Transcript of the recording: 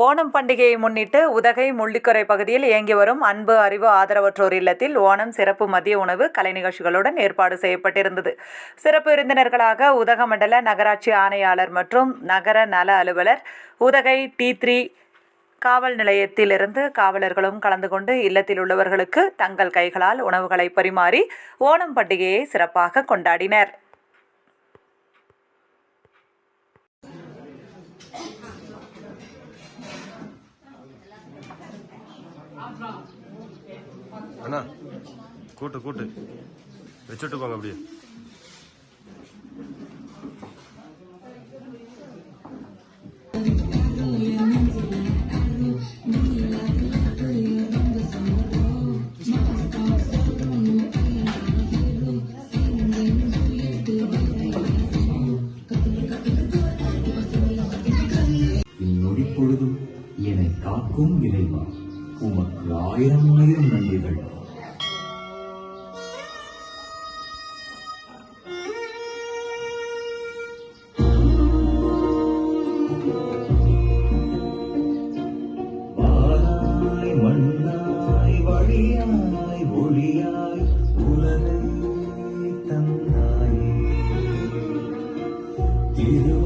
ஓணம் பண்டிகையை முன்னிட்டு உதகை முள்ளிக்கரை பகுதியில் இயங்கி வரும் அன்பு அறிவு ஆதரவற்றோர் இல்லத்தில் ஓணம் சிறப்பு மதிய உணவு கலை நிகழ்ச்சிகளுடன் ஏற்பாடு செய்யப்பட்டிருந்தது. சிறப்பு விருந்தினர்களாக உதகமண்டல நகராட்சி ஆணையாளர் மற்றும் நகர நல அலுவலர் உதகை டி த்ரீ காவல் நிலையத்திலிருந்து காவலர்களும் கலந்து கொண்டு இல்லத்தில் உள்ளவர்களுக்கு தங்கள் கைகளால் உணவுகளை பரிமாறி ஓணம் பண்டிகையை சிறப்பாக கொண்டாடினர். அண்ணா கூட்டு கூட்டு. வச்சுட்டு போங்க அப்படியே. எப்பொழுதும் என்னை காக்கும் இறைவா உமக்கு ஆயிரம் ஆயிரம் நன்றிகள். வானாய் மண்ணாய் வழியாய் ஒளியாய் உலகை தந்தாயே திரு